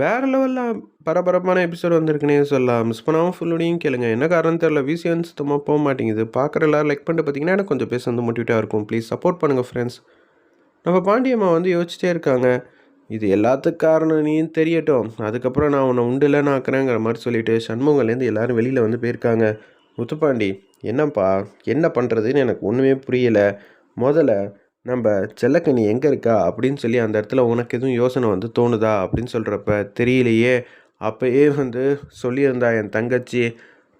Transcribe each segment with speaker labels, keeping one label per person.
Speaker 1: வேறு லெவலில் பரபரப்பான எபிசோட் வந்திருக்குனே சொல்லலாம். மிஸ் பண்ணாமல் ஃபுல்லோடையும் கேளுங்க. என்ன காரணம் தெரில விசிஎன் சுத்தமாக போக மாட்டேங்குது. பார்க்குற எல்லாரும் லைக் பண்ணிட்டு பார்த்தீங்கன்னா எனக்கு கொஞ்சம் பேச வந்து மோட்டிவேட்டாக இருக்கும். ப்ளீஸ் சப்போர்ட் பண்ணுங்கள் ஃப்ரெண்ட்ஸ் நம்ம பாண்டியம்மா வந்து யோசிச்சிட்டே இருக்காங்க. இது எல்லாத்துக்கு காரணம் நீ தெரியட்டும். அதுக்கப்புறம் நான் உன்னை உண்டுல நான் ஆக்குறேங்கிற மாதிரி சொல்லிட்டு சண்முகலேருந்து எல்லாரும் வெளியில் வந்து போயிருக்காங்க. முத்துப்பாண்டி என்னப்பா? என்ன பண்ணுறதுன்னு எனக்கு ஒன்றுமே புரியலை. முதல்ல நம்ம செல்லக்கனி எங்கே இருக்கா? அப்படின்னு சொல்லி அந்த இடத்துல உனக்கு எதுவும் யோசனை வந்து தோணுதா? அப்படின்னு சொல்கிறப்ப தெரியலையே. அப்போயே வந்து சொல்லியிருந்தா என் தங்கச்சி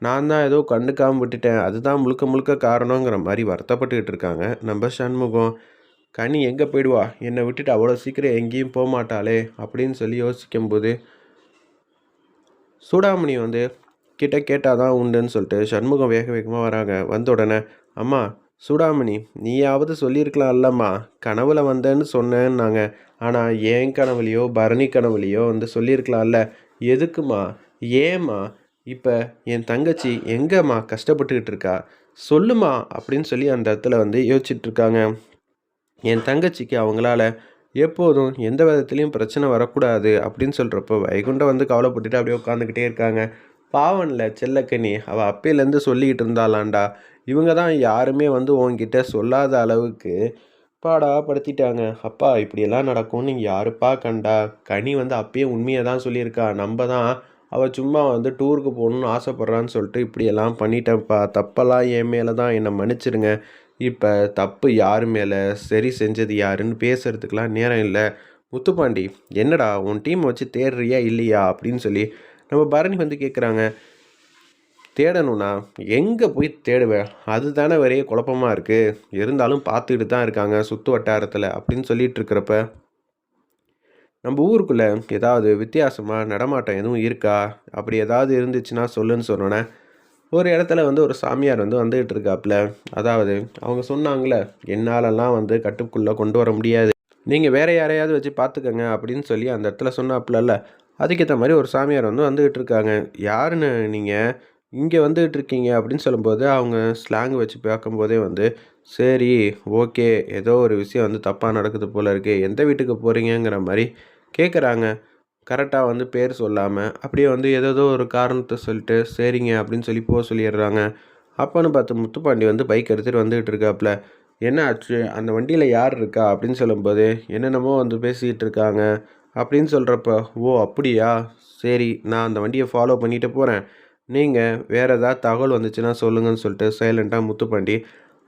Speaker 1: நான் தான் ஏதோ கண்டுக்காமல் விட்டுட்டேன். அதுதான் முழுக்க முழுக்க காரணங்கிற மாதிரி வருத்தப்பட்டுக்கிட்டு இருக்காங்க. நம்ம சண்முகம் கனி எங்கே போயிடுவா? என்னை விட்டுட்டு அவ்வளோ சீக்கிரம் எங்கேயும் போக மாட்டாளே. அப்படின்னு சொல்லி யோசிக்கும்போது சூடாமணி வந்து கிட்ட கேட்டால் தான் உண்டுன்னு சொல்லிட்டு சண்முகம் வேக வேகமாக வராங்க. வந்த உடனே அம்மா சூடாமணி நீயாவது சொல்லியிருக்கலாம் இல்லைம்மா கனவுல வந்தேன்னு சொன்னேன்னாங்க. ஆனால் ஏன் கனவுலையோ பரணி கனவுலையோ வந்து சொல்லியிருக்கலாம்ல. எதுக்குமா ஏம்மா? இப்போ என் தங்கச்சி எங்கேம்மா கஷ்டப்பட்டுக்கிட்டு இருக்கா? சொல்லுமா அப்படின்னு சொல்லி அந்த இடத்துல வந்து யோசிச்சுட்டு இருக்காங்க. என் தங்கச்சிக்கு அவங்களால எப்போதும் எந்த விதத்துலேயும் பிரச்சனை வரக்கூடாது அப்படின்னு சொல்கிறப்போ வைகுண்டம் வந்து கவலைப்பட்டுட்டு அப்படியே உட்காந்துக்கிட்டே இருக்காங்க. பாவனில் செல்லக்கண்ணி அவள் அப்பையிலேருந்து சொல்லிக்கிட்டு இருந்தாளாண்டா இவங்க தான் யாருமே வந்து உன்கிட்ட சொல்லாத அளவுக்கு பாடா படுத்திட்டாங்க. அப்பா இப்படியெல்லாம் நடக்கும்னு நீங்கள் யாருப்பா கண்டா? கனி வந்து அப்பயே உண்மையை தான் சொல்லியிருக்கா. நம்ம தான் அவள் சும்மா வந்து டூருக்கு போகணுன்னு ஆசைப்பட்றான்னு சொல்லிட்டு இப்படியெல்லாம் பண்ணிட்டேன்ப்பா. தப்பெல்லாம் என் மேலே தான் என்னை மன்னிச்சிடுங்க இப்போ தப்பு யார் மேலே? சரி செஞ்சது யாருன்னு பேசுகிறதுக்கெலாம் நேரம் இல்லை. முத்துப்பாண்டி என்னடா உன் டீம் வச்சு தேடுறியா இல்லையா அப்படின்னு சொல்லி நம்ம பரணி வந்து கேட்குறாங்க தேடணும்னா எங்கே போய் தேடுவேன் அதுதானே வரைய குழப்பமாக இருக்குது இருந்தாலும் பார்த்துக்கிட்டு தான் இருக்காங்க சுற்று வட்டாரத்தில் அப்படின்னு சொல்லிட்டு இருக்கிறப்ப நம்ம ஊருக்குள்ளே ஏதாவது வித்தியாசமாக நடமாட்டம் எதுவும் இருக்கா? அப்படி ஏதாவது இருந்துச்சுன்னா சொல்லுன்னு சொன்னோன்னே ஒரு இடத்துல வந்து ஒரு சாமியார் வந்து வந்துகிட்டு இருக்காப்புல அதாவது அவங்க சொன்னாங்களே என்னாலெல்லாம் வந்து கட்டுக்குள்ளே கொண்டு வர முடியாது. நீங்கள் வேறு யாரையாவது வச்சு பார்த்துக்கங்க அப்படின்னு சொல்லி அந்த இடத்துல சொன்னாப்புலல்ல அதுக்கேற்ற மாதிரி ஒரு சாமியார் வந்து வந்துகிட்டு இருக்காங்க. யாருன்னு நீங்கள் இங்கே வந்துகிட்டு இருக்கீங்க அப்படின்னு சொல்லும்போது அவங்க ஸ்லாங் வச்சு பார்க்கும்போதே வந்து சரி ஓகே ஏதோ ஒரு விஷயம் வந்து தப்பாக நடக்குது போல் இருக்குது எந்த வீட்டுக்கு போகிறீங்கங்கிற மாதிரி கேட்குறாங்க கரெக்டாக வந்து பேர் சொல்லாமல் அப்படியே வந்து ஏதோ ஒரு காரணத்தை சொல்லிட்டு சரிங்க அப்படின்னு சொல்லி போக சொல்லிடுறாங்க. அப்போன்னு பார்த்து முத்துப்பாண்டி வந்து பைக் எடுத்துகிட்டு வந்துகிட்டு இருக்காப்புல. என்ன ஆச்சு? அந்த வண்டியில் யார் இருக்கா? அப்படின்னு சொல்லும்போது என்னென்னமோ வந்து பேசிக்கிட்டு இருக்காங்க அப்படின்னு சொல்கிறப்ப ஓ அப்படியா? சரி நான் அந்த வண்டியை ஃபாலோ பண்ணிட்டு போகிறேன் நீங்கள் வேறு ஏதாவது தகவல் வந்துச்சுன்னா சொல்லுங்கன்னு சொல்லிட்டு சைலண்ட்டாக முத்துப்பாண்டி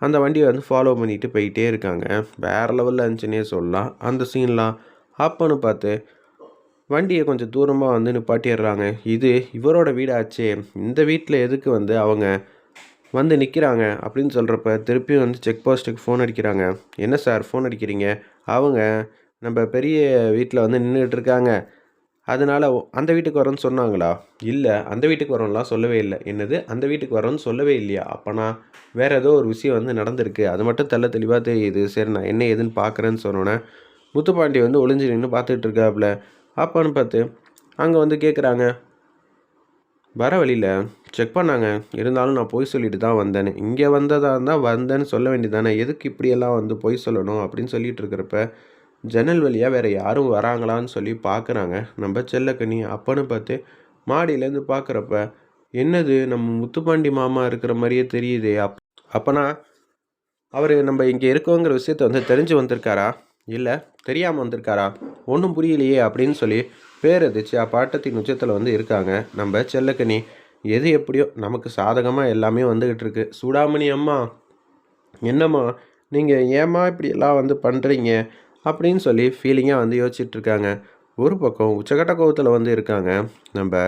Speaker 1: அந்த வண்டியை வந்து ஃபாலோ பண்ணிட்டு போயிட்டே இருக்காங்க. வேறு லெவலில் இருந்துச்சுன்னே சொல்லலாம். அந்த சீன்லாம் அப்போன்னு பார்த்து வண்டியை கொஞ்சம் தூரமாக வந்து நிப்பாட்டிடுறாங்க. இது இவரோட வீடாச்சே. இந்த வீட்டில் எதுக்கு வந்து அவங்க வந்து நிற்கிறாங்க அப்படின்னு சொல்கிறப்ப திருப்பியும் வந்து செக் போஸ்ட்டுக்கு ஃபோன் அடிக்கிறாங்க. என்ன சார் ஃபோன் அடிக்கிறீங்க? அவங்க நம்ம பெரிய வீட்டில் வந்து நின்றுட்டு இருக்காங்க. அதனால அந்த வீட்டுக்கு வரோன்னு சொன்னாங்களா? இல்லை அந்த வீட்டுக்கு வரோம்லாம் சொல்லவே இல்லை. என்னது? அந்த வீட்டுக்கு வரோன்னு சொல்லவே இல்லையா? அப்போனா வேறு ஏதோ ஒரு விஷயம் வந்து நடந்திருக்கு. அது மட்டும் தெல்ல தெளிவாக தெரியுது. சரி நான் என்ன ஏதுன்னு பார்க்குறேன்னு சொன்னோன்னே முத்துப்பாண்டி வந்து ஒளிஞ்சு நின்று பார்த்துட்டு இருக்காப்புல அப்போன்னு பார்த்து அங்கே வந்து கேட்குறாங்க வர வழியில் செக் பண்ணாங்க. இருந்தாலும் நான் பொய் சொல்லிட்டு தான் வந்தேன் இங்கே வந்ததா இருந்தால் வந்தேன்னு சொல்ல வேண்டியதானே எதுக்கு இப்படியெல்லாம் வந்து பொய் சொல்லணும்? அப்படின்னு சொல்லிட்டு இருக்கிறப்ப ஜன்னல் வழியாக வேறு யாரும் வராங்களான்னு சொல்லி பார்க்குறாங்க நம்ம செல்லக்கண்ணி அப்பன்னு பார்த்து மாடியிலேருந்து பார்க்குறப்ப என்னது நம்ம முத்துப்பாண்டி மாமா இருக்கிற மாதிரியே தெரியுதே. அப் அப்போனா அவர் நம்ம இங்கே இருக்கோங்கிற விஷயத்த வந்து தெரிஞ்சு வந்திருக்காரா? இல்லை தெரியாமல் வந்திருக்காரா? ஒன்றும் புரியலையே அப்படின்னு சொல்லி பேர் எதிர்த்து பாட்டத்தின் உச்சத்தில் வந்து இருக்காங்க. நம்ம செல்லக்கனி எது எப்படியோ நமக்கு சாதகமாக எல்லாமே வந்துக்கிட்டு இருக்கு. சூடாமணி அம்மா என்னம்மா நீங்கள் ஏம்மா இப்படி எல்லாம் வந்து பண்ணுறீங்க அப்படின்னு சொல்லி ஃபீலிங்காக வந்து யோசிச்சுட்டு இருக்காங்க ஒரு பக்கம் உச்சக்கட்ட கோவத்தில் வந்து இருக்காங்க. நம்ம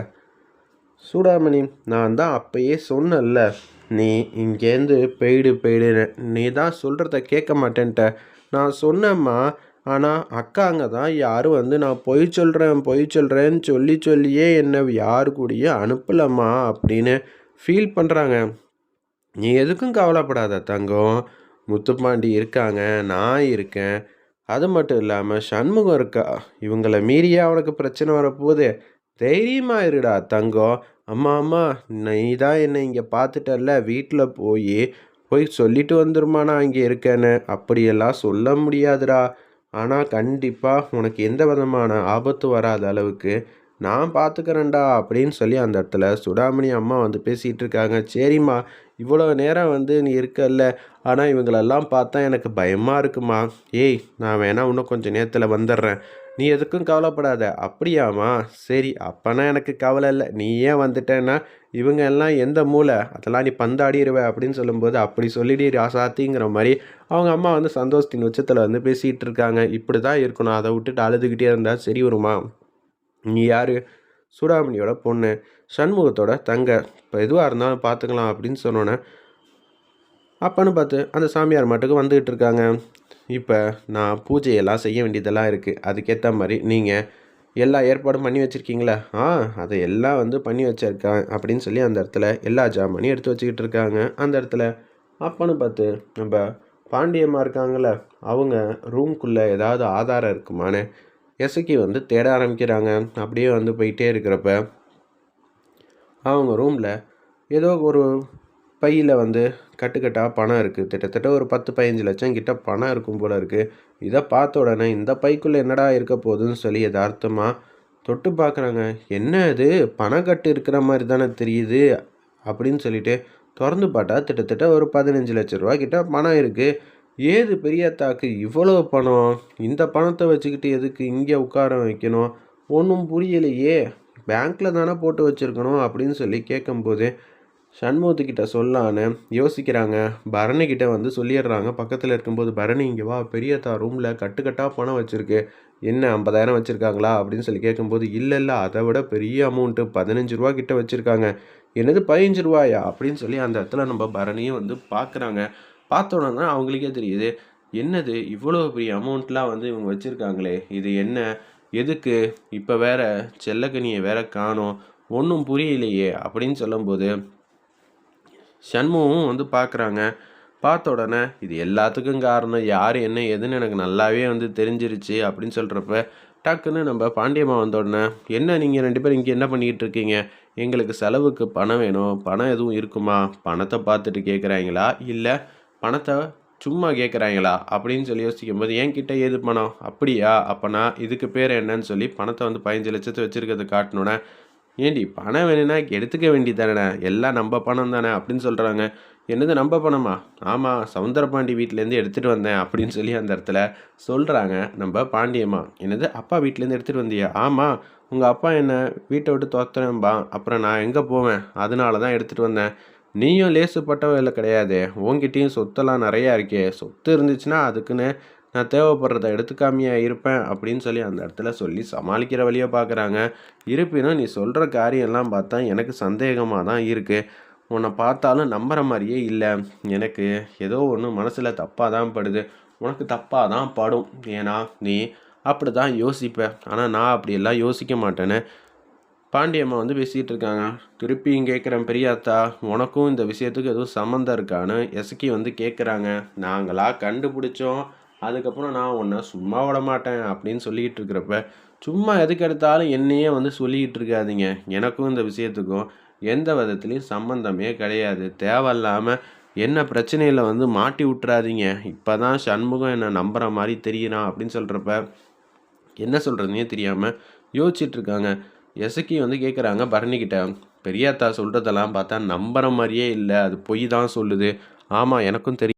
Speaker 1: சூடாமணி நான் தான் அப்பயே சொன்னேன்ல நீ இங்கேருந்து போயிடு போயிடு நீ தான் சொல்கிறத கேட்க மாட்டேன்ட்ட. நான் சொன்னேம்மா. ஆனால் அக்காங்க தான் யாரும் வந்து நான் பொய் சொல்கிறேன் பொய் சொல்கிறேன்னு சொல்லி சொல்லியே என்னை யாரு கூடயே அனுப்பலம்மா அப்படின்னு ஃபீல் பண்ணுறாங்க நீ எதுக்கும் கவலைப்படாத தங்கம். முத்துப்பாண்டி இருக்காங்க. நான் இருக்கேன். அது மட்டும் இல்லாமல் சண்முகம் இருக்கா? இவங்கள மீறியா அவனுக்கு பிரச்சனை வரப்போகுது. தைரியமா இருடா தங்கம். அம்மா அம்மா நீ தான் என்னை இங்கே பார்த்துட்டல்ல. வீட்டில் போய் போய் சொல்லிட்டு வந்துருமா நான் இங்கே இருக்கேன்னு. அப்படியெல்லாம் சொல்ல முடியாதுடா. ஆனால் கண்டிப்பாக உனக்கு எந்த விதமான ஆபத்து வராத அளவுக்கு நான் பார்த்துக்கிறேன்டா அப்படின்னு சொல்லி அந்த இடத்துல சுடாமணி அம்மா வந்து பேசிகிட்டு இருக்காங்க. சரிம்மா இவ்வளோ நேரம் வந்து நீ இருக்கல்ல ஆனால் இவங்களெல்லாம் பார்த்தா எனக்கு பயமாக இருக்குமா? ஏய் நான் வேணா இன்னும் கொஞ்சம் நேரத்தில் வந்துடுறேன் நீ எதுக்கும் கவலைப்படாத. அப்படியாம்மா? சரி அப்போனா எனக்கு கவலை இல்லை. நீ ஏன் வந்துட்டேன்னா இவங்க எல்லாம் எந்த மூளை? அதெல்லாம் நீ பந்தாடிடுவ அப்படின்னு சொல்லும்போது அப்படி சொல்லிடி ராசாத்திங்கிற மாதிரி அவங்க அம்மா வந்து சந்தோஷத்தின் உச்சத்தில் வந்து பேசிகிட்டு இருக்காங்க. இப்படி தான் இருக்கணும். அதை விட்டுட்டு அழுதுகிட்டே இருந்தால் சரி வருமா? நீ யார்? சூடாமணியோட பொண்ணு. சண்முகத்தோட தங்க. இப்போ எதுவாக இருந்தாலும் பார்த்துக்கலாம் அப்படின்னு சொன்னோன்னே அப்பன்னு பார்த்து அந்த சாமியார் மட்டுக்கு வந்துக்கிட்டு இருக்காங்க. இப்போ நான் பூஜையெல்லாம் செய்ய வேண்டியதெல்லாம் இருக்குது அதுக்கேற்ற மாதிரி நீங்கள் எல்லா ஏற்பாடும் பண்ணி வச்சுருக்கீங்களா? ஆ அதை எல்லாம் வந்து பண்ணி வச்சுருக்கேன் அப்படின்னு சொல்லி அந்த இடத்துல எல்லா ஜாமானையும் எடுத்து வச்சுக்கிட்டு இருக்காங்க. அந்த இடத்துல அப்பன்னு பார்த்து நம்ம பாண்டியம்மா இருக்காங்கள அவங்க ரூம்குள்ளே ஏதாவது ஆதாரம் இருக்குமான்னு எசக்கி வந்து தேட ஆரம்பிக்கிறாங்க. அப்படியே வந்து போயிட்டே இருக்கிறப்ப அவங்க ரூமில் ஏதோ ஒரு பையில் வந்து கட்டுக்கட்டாக பணம் இருக்குது கிட்டத்தட்ட ஒரு பத்து பதினஞ்சு லட்சம் கிட்ட பணம் இருக்கும் போல் இருக்குது இதை பார்த்த உடனே இந்த பைக்குள்ளே என்னடா இருக்க போகுதுன்னு சொல்லி யதார்த்தமாக தொட்டு பார்க்குறாங்க. என்ன இது? பணக்கட்டு இருக்கிற மாதிரி தானே தெரியுது அப்படின்னு சொல்லிட்டு திறந்து பார்த்தா கிட்டத்தட்ட ஒரு பதினஞ்சு லட்ச ரூபா கிட்ட பணம் இருக்குது ஏது பெரியத்தாக்கு இவ்வளோ பணம்? இந்த பணத்தை வச்சுக்கிட்டு எதுக்கு இங்கே உட்கார வைக்கணும்? ஒன்றும் புரியலையே. பேங்க்கில் தானே போட்டு வச்சுருக்கணும் அப்படின்னு சொல்லி கேட்கும்போது சண்முகத்துக்கிட்ட சொல்லான்னு யோசிக்கிறாங்க. பரணிக்கிட்ட வந்து சொல்லிடுறாங்க. பக்கத்தில் இருக்கும்போது பரணி இங்கே வா. பெரியத்தா ரூமில் கட்டுக்கட்டாக பணம் வச்சுருக்கு. என்ன ஐம்பதாயிரம் வச்சுருக்காங்களா? அப்படின்னு சொல்லி கேட்கும்போது இல்லை இல்லை. அதை விட பெரிய அமௌண்ட்டு பதினஞ்சு ரூபா கிட்ட வச்சுருக்காங்க. என்னது பதினஞ்சு ரூபாயா? அப்படின்னு சொல்லி அந்த இடத்துல நம்ம பரணியும் வந்து பார்க்குறாங்க. பார்த்த உடனே அவங்களுக்கே தெரியுது என்னது இவ்வளோ பெரிய அமௌண்ட்லாம் வந்து இவங்க வச்சுருக்காங்களே இது என்ன எதுக்கு இப்போ வேற செல்லக்கனியை வேற காணோம் ஒன்றும் புரியலையே அப்படின்னு சொல்லும்போது சண்முகம் வந்து பார்க்குறாங்க. பார்த்த உடனே இது எல்லாத்துக்கும் காரணம் யார் என்ன எதுன்னு எனக்கு நல்லாவே வந்து தெரிஞ்சிருச்சு அப்படின்னு சொல்கிறப்ப டக்குன்னு நம்ம பாண்டியம்மா வந்த உடனே என்ன நீங்கள் ரெண்டு பேரும் இங்கே என்ன பண்ணிக்கிட்டு இருக்கீங்க? எங்களுக்கு செலவுக்கு பணம் வேணும் பணம் எதுவும் இருக்குமா? பணத்தை பார்த்துட்டு கேட்குறாங்களா இல்லை பணத்தை சும்மா கேட்குறாங்களா அப்படின்னு சொல்லி யோசிக்கும் போது என்கிட்ட ஏது பணம்? அப்படியா? அப்போனா இதுக்கு பேர் என்னன்னு சொல்லி பணத்தை வந்து பதினஞ்சு லட்சத்தை வச்சுருக்கிறது காட்டினோன்னே ஏண்டி பணம் வேணும்னா எடுத்துக்க வேண்டியதானே எல்லாம் நம்ம பணம் தானே? அப்படின்னு சொல்கிறாங்க என்னது நம்ம பணமா? ஆமாம் சவுந்தரபாண்டி வீட்டிலேருந்து எடுத்துகிட்டு வந்தேன் அப்படின்னு சொல்லி அந்த இடத்துல சொல்கிறாங்க நம்ம பாண்டியம்மா. என்னது அப்பா வீட்டிலேருந்து எடுத்துகிட்டு வந்தியா? ஆமாம் உங்கள் அப்பா என்ன வீட்டை விட்டு துரத்துறேன்பா அப்புறம் நான் எங்கே போவேன்? அதனால தான் எடுத்துகிட்டு வந்தேன். நீயும் லேசுப்பட்டவ கிடையாது. உங்ககிட்டயும் சொத்தெல்லாம் நிறையா இருக்கே. சொத்து இருந்துச்சுன்னா அதுக்குன்னு நான் தேவைப்படுறத எடுத்துக்காமையாக இருப்பேன் அப்படின்னு சொல்லி அந்த இடத்துல சொல்லி சமாளிக்கிற வழியை பார்க்குறாங்க. இருப்பினும் நீ சொல்கிற காரியம்லாம் பார்த்தா எனக்கு சந்தேகமாக தான் இருக்குது உன்னை பார்த்தாலும் நம்புகிற மாதிரியே இல்லை. எனக்கு ஏதோ ஒன்று மனசில் தப்பாக தான் படுது. உனக்கு தப்பாக தான் படும். ஏன்னா நீ அப்படி தான் யோசிப்பேன் ஆனால் நான் அப்படியெல்லாம் யோசிக்க மாட்டேன்னு பாண்டியம்மா வந்து பேசிகிட்டு இருக்காங்க. திருப்பியும் கேட்குறேன் பெரியாத்தா உனக்கும் இந்த விஷயத்துக்கு எதுவும் சம்மந்தம் இருக்கான்னு எசக்கி வந்து கேட்குறாங்க நாங்களாக கண்டுபிடிச்சோம். அதுக்கப்புறம் நான் உன்னை சும்மா விட மாட்டேன் அப்படின்னு சொல்லிக்கிட்டு இருக்கிறப்ப சும்மா எதுக்கு எடுத்தாலும் என்னையே வந்து சொல்லிக்கிட்டு இருக்காதீங்க. எனக்கும் இந்த விஷயத்துக்கும் எந்த விதத்துலேயும் சம்மந்தமே கிடையாது. தேவையில்லாமல் என்ன பிரச்சனையில் வந்து மாட்டி விட்டுறாதீங்க. இப்போ தான் சண்முகம் என்னை நம்புகிற மாதிரி தெரியறான் அப்படின்னு சொல்கிறப்ப என்ன சொல்கிறதுனே தெரியாமல் யோசிச்சுட்ருக்காங்க இருக்காங்க. எசக்கி வந்து கேட்குறாங்க பரணிக்கிட்ட பெரியாத்தா சொல்கிறதெல்லாம் பார்த்தா நம்புற மாதிரியே இல்லை அது பொய் தான் சொல்லுது. ஆமாம் எனக்கும் தெரியும்